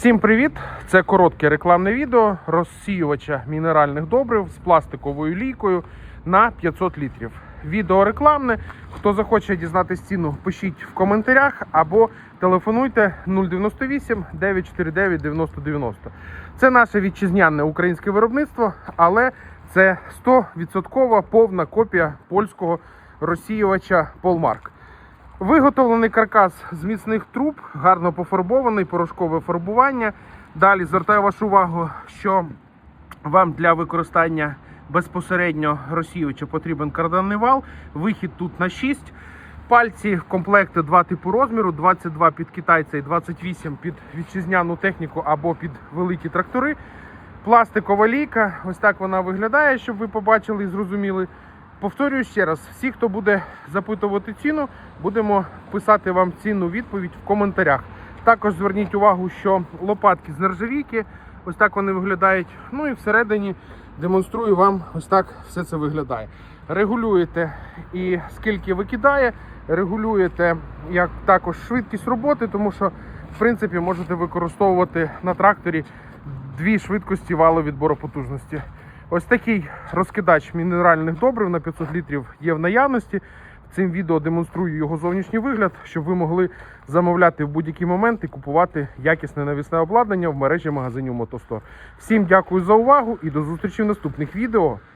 Всім привіт! Це коротке рекламне відео розсіювача мінеральних добрив з пластиковою лійкою на 500 літрів. Відео рекламне. Хто захоче дізнатись ціну, пишіть в коментарях або телефонуйте 098 949 9090. Це наше вітчизняне українське виробництво, але це 100% повна копія польського розсіювача Полмарк. Виготовлений каркас з міцних труб, гарно пофарбований, порошкове фарбування. Далі звертаю вашу увагу, що вам для використання безпосередньо розсіювача потрібен карданний вал. Вихід тут на 6. Пальці комплекти два типу розміру: 22 під китайця і 28 під вітчизняну техніку або під великі трактори. Пластикова лійка, ось так вона виглядає, щоб ви побачили і зрозуміли. Повторюю ще раз: всі, хто буде запитувати ціну, будемо писати вам цінну відповідь в коментарях. Також зверніть увагу, що лопатки з нержавійки, ось так вони виглядають. Ну і всередині демонструю вам, ось так все це виглядає. Регулюєте і скільки викидає, регулюєте як також швидкість роботи, тому що в принципі можете використовувати на тракторі дві швидкості валу відбору потужності. Ось такий розкидач мінеральних добрив на 500 літрів є в наявності. Цим відео демонструю його зовнішній вигляд, щоб ви могли замовляти в будь-який момент і купувати якісне навісне обладнання в мережі магазинів Мотостор. Всім дякую за увагу і до зустрічі в наступних відео.